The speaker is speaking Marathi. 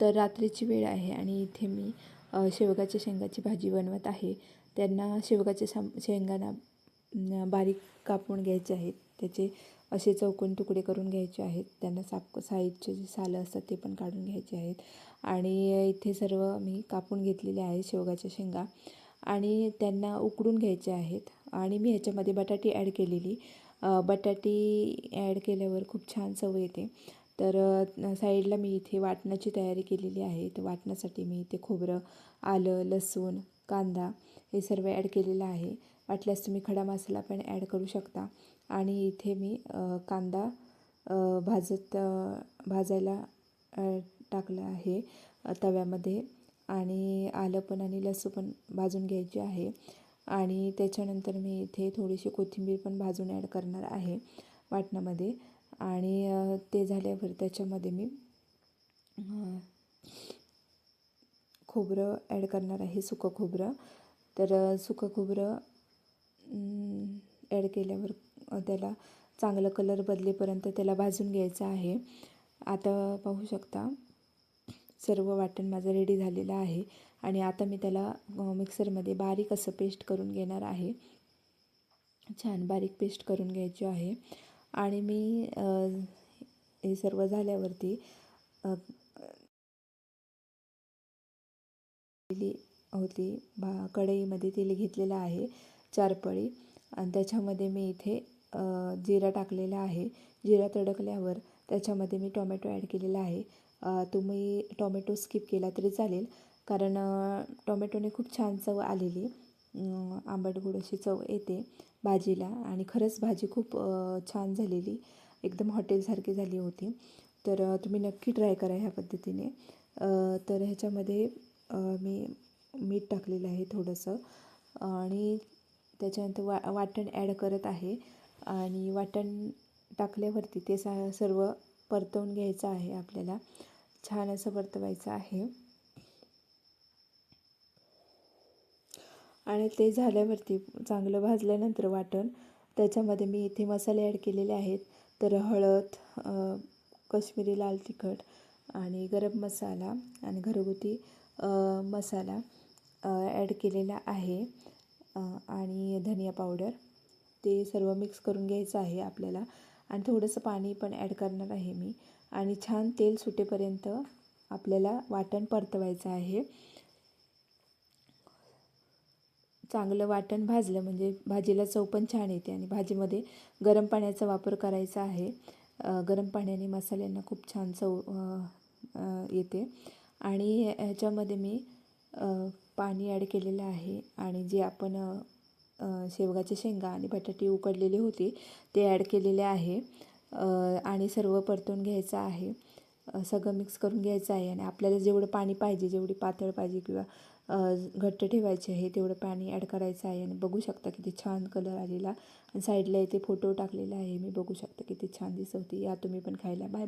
तर रात्रीची वेळ आहे आणि इथे मी शेवगाच्या शेंगाची भाजी बनवत आहे. त्यांना शेवगाच्या साम शेंगांना बारीक कापून घ्यायचे आहेत. त्याचे असे चौकोन तुकडे करून घ्यायचे आहेत. त्यांना साप साईडचे जे सालं असतात ते पण काढून घ्यायचे आहेत. आणि इथे सर्व मी कापून घेतलेले आहे शेवगाच्या शेंगा. आणि त्यांना उकडून घ्यायचे आहेत. आणि मी ह्याच्यामध्ये बटाटी ॲड केलेली. बटाटी ॲड केल्यावर खूप छान चव येते. तर साईडला मी इथे वाटणाची तयारी केलेली आहे. तर वाटण्यासाठी मी इथे खोबरं आलं लसूण कांदा हे सर्व ॲड केलेलं आहे. वाटल्यास तुम्ही खडा मसाला पण ॲड करू शकता. आणि इथे मी कांदा भाजत भाजायला टाकलं आहे तव्यामध्ये. आणि आलं पण आणि लसूण पण भाजून घ्यायची आहे. आणि त्याच्यानंतर मी इथे थोडीशी कोथिंबीर पण भाजून ॲड करणार आहे वाटणामध्ये आणि ते झाल्यावर त्याच्यामध्ये मी खोबरं ॲड करणार आहे सुकं खोबरं. तर सुकं खोबरं ॲड केल्यावर त्याला चांगलं कलर बदलेपर्यंत त्याला भाजून घ्यायचं आहे. आता पाहू शकता सर्व वाटण माझं रेडी झालेलं आहे. आणि आता मी त्याला मिक्सरमध्ये बारीक असं पेस्ट करून घेणार आहे. छान बारीक पेस्ट करून घ्यायची आहे. आणि मी हे सर्व झाल्यावरती होती. भा कढईमध्ये तेल घेतलेलं आहे चार पळी आणि त्याच्यामध्ये मी इथे जिरा टाकलेला आहे. जिरा तडकल्यावर त्याच्यामध्ये मी टोमॅटो ॲड केलेला आहे. तुम्ही टोमॅटो स्किप केला तरी चालेल. कारण टोमॅटोने खूप छान चव आलेली. आंबट गोड अशी चव येते भाजीला. आणि खरंच भाजी खूप छान झालेली. एकदम हॉटेलसारखी झाली होती. तर तुम्ही नक्की ट्राय करा ह्या पद्धतीने. तर ह्याच्यामध्ये मी मीठ टाकलेलं आहे थोडंसं. आणि त्याच्यानंतर वा वाटण ॲड करत आहे. आणि वाटण टाकल्यावरती ते सा सर्व परतवून घ्यायचं आहे आपल्याला. छान असं परतवायचं आहे. आणि ते झाल्यावरती चांगलं भाजल्यानंतर वाटण. त्याच्यामध्ये मी इथे मसाले ॲड केलेले आहेत. तर हळद कश्मीरी लाल तिखट आणि गरम मसाला आणि घरगुती मसाला ॲड केलेला आहे. आणि धनिया पावडर ते सर्व मिक्स करून घ्यायचं आहे आपल्याला. आणि थोडंसं पाणी पण ॲड करणार आहे मी. आणि छान तेल सुटेपर्यंत आपल्याला वाटण परतवायचं आहे. चांगलं वाटण भाजलं म्हणजे भाजीला चव पण छान येते आणि भाजीमध्ये गरम पाण्याचा वापर करायचा आहे. गरम पाण्याने मसाल्यांना खूप छान चव येते. आणि ह्याच्यामध्ये मी पाणी ॲड केलेलं आहे आणि जे आपण शेवगाचे शेवगाच्या शेंगा आणि बटाटे उकडलेले होते ते ॲड केलेले आहे. आणि सर्व परतून घ्यायचं आहे. सगळं मिक्स करून घ्यायचं आहे आणि आपल्याला जेवढं पाणी पाहिजे जेवढी पातळ पाहिजे किंवा घट्ट ठेवायचे आहे तेवढं पाणी ॲड करायचं आहे आणि बघू शकता किती छान कलर आलेला. आणि साईडला इथे फोटो टाकलेला आहे. मी बघू शकता किती छान दिसवते या तुम्ही पण खायला. बाय